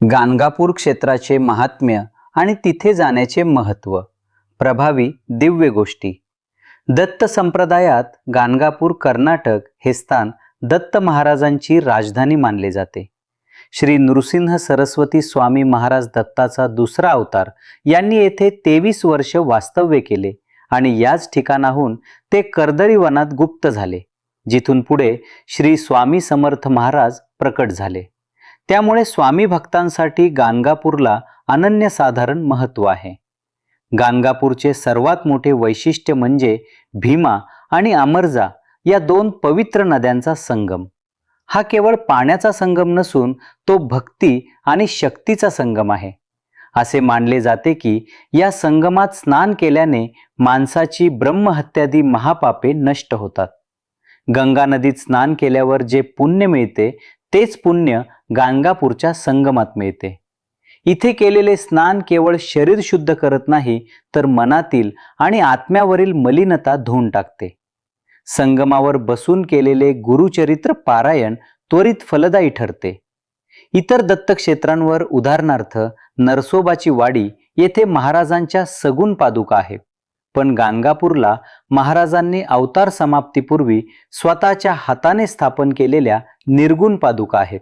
गाणगापूर क्षेत्राचे महात्म्य आणि तिथे जाण्याचे महत्त्व. प्रभावी दिव्य गोष्टी. दत्त संप्रदायात गाणगापूर कर्नाटक हे स्थान दत्त महाराजांची राजधानी मानले जाते. श्री नृसिंह सरस्वती स्वामी महाराज दत्ताचा दुसरा अवतार यांनी येथे तेवीस वर्ष वास्तव्य केले आणि याच ठिकाणाहून ते कर्दरी वनात गुप्त झाले जिथून पुढे श्री स्वामी समर्थ महाराज प्रकट झाले. त्यामुळे स्वामी भक्तांसाठी गाणगापूरला अनन्यसाधारण महत्त्व आहे. गाणगापूरचे सर्वात मोठे वैशिष्ट्य म्हणजे भीमा आणि अमरजा या दोन पवित्र नद्यांचा संगम. हा केवळ पाण्याचा संगम नसून तो भक्ती आणि शक्तीचा संगम आहे. असे मानले जाते की या संगमात स्नान केल्याने माणसाची ब्रह्महत्यादी महापापे नष्ट होतात. गंगा नदीत स्नान केल्यावर जे पुण्य मिळते तेच पुण्य गाणगापूरच्या संगमात मिळते. इथे केलेले स्नान केवळ शरीर शुद्ध करत नाही तर मनातील आणि आत्म्यावरील मलिनता धुवून टाकते. संगमावर बसून केलेले गुरुचरित्र पारायण त्वरित फलदायी ठरते. इतर दत्तक्षेत्रांवर उदाहरणार्थ नरसोबाची वाडी येथे महाराजांच्या सगुण पादुका आहेत. पण गाणगापूरला महाराजांनी अवतार समाप्तीपूर्वी स्वतःच्या हाताने स्थापन केलेल्या निर्गुण पादुका आहेत.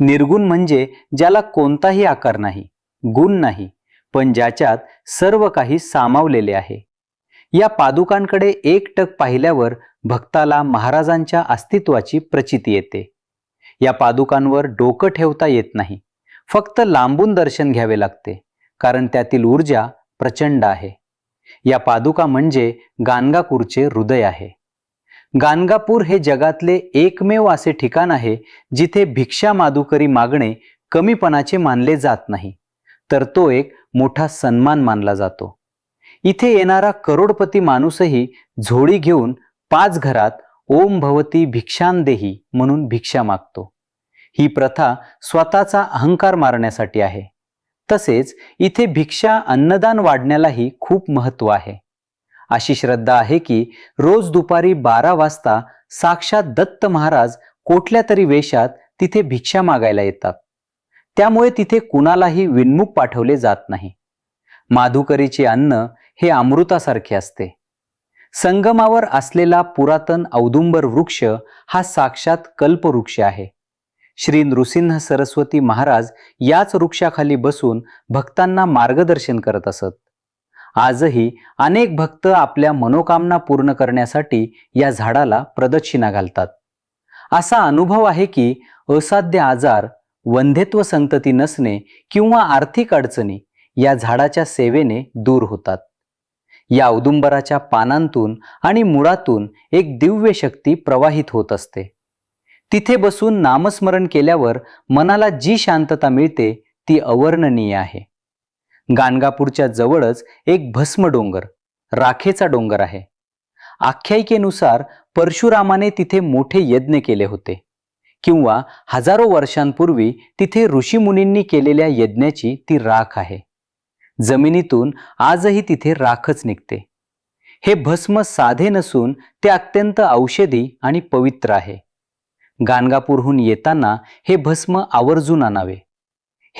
निर्गुण म्हणजे ज्याला कोणताही आकार नाही गुण नाही पण ज्याच्यात सर्व काही सामावलेले आहे. या पादुकांकडे एकटक पाहिल्यावर भक्ताला महाराजांच्या अस्तित्वाची प्रचिती येते. या पादुकांवर डोकं ठेवता येत नाही फक्त लांबून दर्शन घ्यावे लागते कारण त्यातील ऊर्जा प्रचंड आहे. या पादुका म्हणजे गाणगापूरचे हृदय आहे. गाणगापूर हे जगातले एकमेव असे ठिकाण आहे जिथे भिक्षा मादुकरी मागणे कमीपणाचे मानले जात नाही तर तो एक मोठा सन्मान मानला जातो. इथे येणारा करोडपती माणूसही झोळी घेऊन पाच घरात ओम भवती भिक्षांदेही म्हणून भिक्षा मागतो. ही प्रथा स्वतःचा अहंकार मारण्यासाठी आहे. तसेच इथे भिक्षा अन्नदान वाढण्यालाही खूप महत्त्व आहे. अशी श्रद्धा आहे की रोज दुपारी बारा वाजता साक्षात दत्त महाराज कुठल्या तरी वेशात तिथे भिक्षा मागायला येतात. त्यामुळे तिथे कुणालाही विनमुख पाठवले जात नाही. माधुकरीचे अन्न हे अमृतासारखे असते. संगमावर असलेला पुरातन औदुंबर वृक्ष हा साक्षात कल्पवृक्ष आहे. श्री नृसिंह सरस्वती महाराज याच वृक्षाखाली बसून भक्तांना मार्गदर्शन करत असत. आजही अनेक भक्त आपल्या मनोकामना पूर्ण करण्यासाठी या झाडाला प्रदक्षिणा घालतात. असा अनुभव आहे की असाध्य आजार वंध्यत्व संतती नसणे किंवा आर्थिक अडचणी या झाडाच्या सेवेने दूर होतात. या औदुंबराच्या पानांतून आणि मुळातून एक दिव्य शक्ती प्रवाहित होत असते. तिथे बसून नामस्मरण केल्यावर मनाला जी शांतता मिळते ती अवर्णनीय आहे. गाणगापूरच्या जवळच एक भस्म डोंगर राखेचा डोंगर आहे. आख्यायिकेनुसार परशुरामाने तिथे मोठे यज्ञ केले होते किंवा हजारो वर्षांपूर्वी तिथे ऋषीमुनींनी केलेल्या यज्ञाची ती राख आहे. जमिनीतून आजही तिथे राखच निघते. हे भस्म साधे नसून ते अत्यंत औषधी आणि पवित्र आहे. गाणगापूरहून येताना हे भस्म आवर्जून आणावे.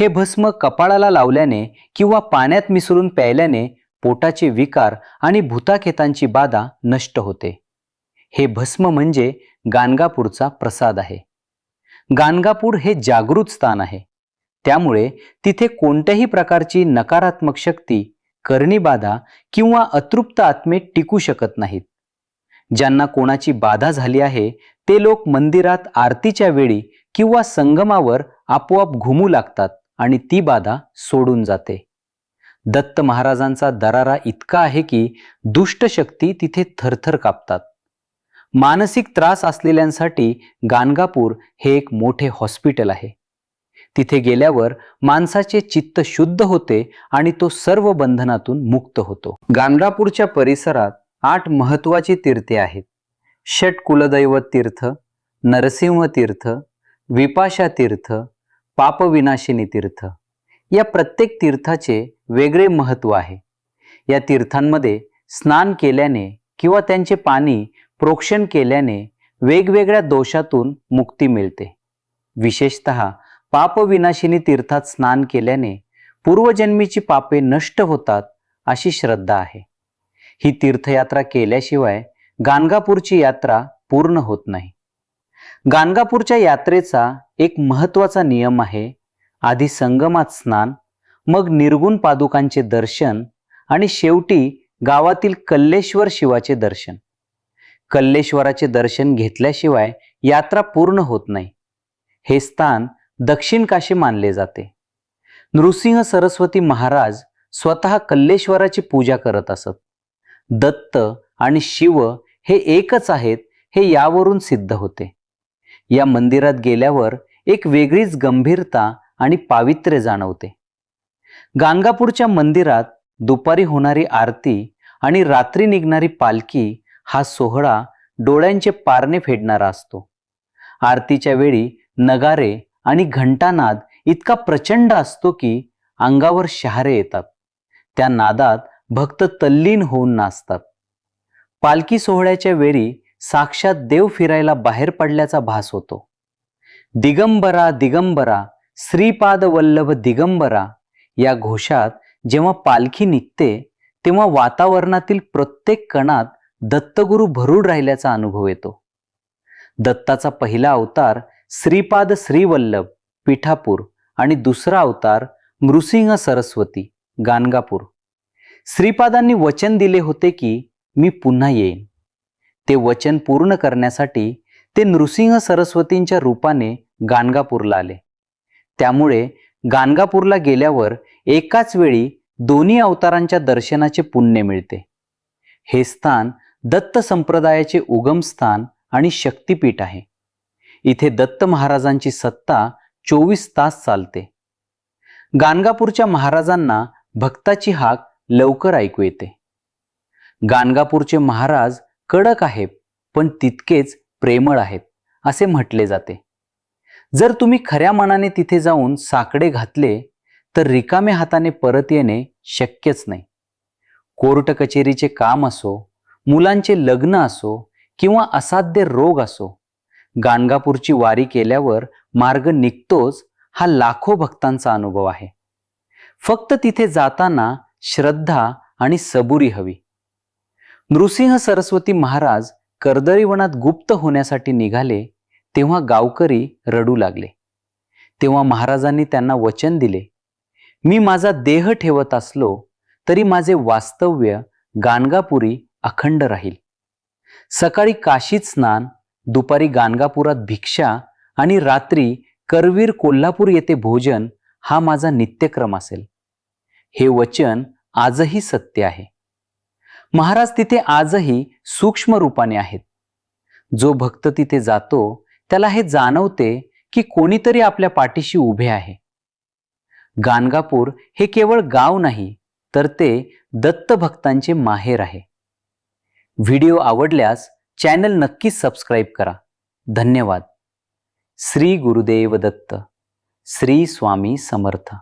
हे भस्म कपाळाला लावल्याने किंवा पाण्यात मिसळून प्यायल्याने पोटाचे विकार आणि भूताखेतांची बाधा नष्ट होते. हे भस्म म्हणजे गाणगापूरचा प्रसाद आहे. गाणगापूर हे जागृत स्थान आहे. त्यामुळे तिथे कोणत्याही प्रकारची नकारात्मक शक्ती करणी बाधा किंवा अतृप्त आत्मे टिकू शकत नाहीत. ज्यांना कोणाची बाधा झाली आहे ते लोक मंदिरात आरतीच्या वेळी किंवा संगमावर आपोआप घुमू लागतात आणि ती बाधा सोडून जाते. दत्त महाराजांचा दरारा इतका आहे की दुष्ट शक्ती तिथे थरथर कापतात. मानसिक त्रास असलेल्यांसाठी गाणगापूर हे एक मोठे हॉस्पिटल आहे. तिथे गेल्यावर माणसाचे चित्त शुद्ध होते आणि तो सर्व बंधनातून मुक्त होतो. गाणगापूरच्या परिसरात आठ महत्वाची तीर्थे आहेत. षट कुलदैवत तीर्थ नरसिंह तीर्थ विपाशा तीर्थ पापविनाशिनी तीर्थ. या प्रत्येक तीर्थाचे वेगळे महत्त्व आहे. या तीर्थांमध्ये स्नान केल्याने किंवा त्यांचे पाणी प्रोक्षण केल्याने वेगवेगळ्या दोषातून मुक्ती मिळते. विशेषत पापविनाशिनी तीर्थात स्नान केल्याने पूर्वजन्मीची पापे नष्ट होतात अशी श्रद्धा आहे. ही तीर्थयात्रा केल्याशिवाय गाणगापूरची यात्रा पूर्ण होत नाही. गाणगापूरच्या यात्रेचा एक महत्त्वाचा नियम आहे. आधी संगमात स्नान मग निर्गुण पादुकांचे दर्शन आणि शेवटी गावातील कल्लेश्वर शिवाचे दर्शन. कल्लेश्वराचे दर्शन घेतल्याशिवाय यात्रा पूर्ण होत नाही. हे स्थान दक्षिण काशी मानले जाते. नृसिंह सरस्वती महाराज स्वतः कल्लेश्वराची पूजा करत असत. दत्त आणि शिव हे एकच आहेत हे यावरून सिद्ध होते. या मंदिरात गेल्यावर एक वेगळीच गंभीरता आणि पावित्र्य जाणवते. गाणगापूरच्या मंदिरात दुपारी होणारी आरती आणि रात्री निघणारी पालखी हा सोहळा डोळ्यांचे पारणे फेडणारा असतो. आरतीच्या वेळी नगारे आणि घंटानाद इतका प्रचंड असतो की अंगावर शहारे येतात. त्या नादात भक्त तल्लीन होऊन नाचतात. पालखी सोहळ्याच्या वेळी साक्षात देव फिरायला बाहेर पडल्याचा भास होतो. दिगंबरा दिगंबरा श्रीपाद वल्लभ दिगंबरा या घोषात जेव्हा पालखी निघते तेव्हा वातावरणातील प्रत्येक कणात दत्तगुरु भरूड राहिल्याचा अनुभव येतो. दत्ताचा पहिला अवतार श्रीपाद श्रीवल्लभ पिठापूर आणि दुसरा अवतार मृसिंह सरस्वती गाणगापूर. श्रीपादांनी वचन दिले होते की मी पुन्हा येईन. ते वचन पूर्ण करण्यासाठी ते नृसिंह सरस्वतींच्या रूपाने गाणगापूरला आले. त्यामुळे गाणगापूरला गेल्यावर एकाच वेळी दोन्ही अवतारांच्या दर्शनाचे पुण्य मिळते. हे स्थान दत्त संप्रदायाचे उगमस्थान आणि शक्तिपीठ आहे. इथे दत्त महाराजांची सत्ता चोवीस तास चालते. गाणगापूरच्या महाराजांना भक्ताची हाक लवकर ऐकू येते. गाणगापूरचे महाराज कडक आहेत पण तितकेच प्रेमळ आहेत असे म्हटले जाते. जर तुम्ही खऱ्या मनाने तिथे जाऊन साकडे घातले तर रिकामे हाताने परत येणे शक्यच नाही. कोर्ट कचेरीचे काम असो मुलांचे लग्न असो किंवा असाध्य रोग असो गाणगापूरची वारी केल्यावर मार्ग निघतोच हा लाखो भक्तांचा अनुभव आहे. फक्त तिथे जाताना श्रद्धा आणि सबुरी हवी. नृसिंह सरस्वती महाराज कर्दळीवनात गुप्त होण्यासाठी निघाले तेव्हा गावकरी रडू लागले. तेव्हा महाराजांनी त्यांना वचन दिले मी माझा देह ठेवत असलो तरी माझे वास्तव्य गाणगापुरी अखंड राहील. सकाळी काशीत स्नान दुपारी गाणगापुरात भिक्षा आणि रात्री करवीर कोल्हापूर येथे भोजन हा माझा नित्यक्रम असेल. हे वचन आजही सत्य आहे. महाराज तिथे आजही सूक्ष्म रूपाने आहेत. जो भक्त तिथे जातो त्याला हे जाणवते की कोणीतरी आपल्या पाठीशी उभे आहे. गाणगापूर हे केवळ गाव नाही तर ते दत्त भक्तांचे माहेर आहे. व्हिडिओ आवडल्यास चॅनल नक्कीच सबस्क्राईब करा. धन्यवाद. श्री गुरुदेव दत्त. श्री स्वामी समर्थ.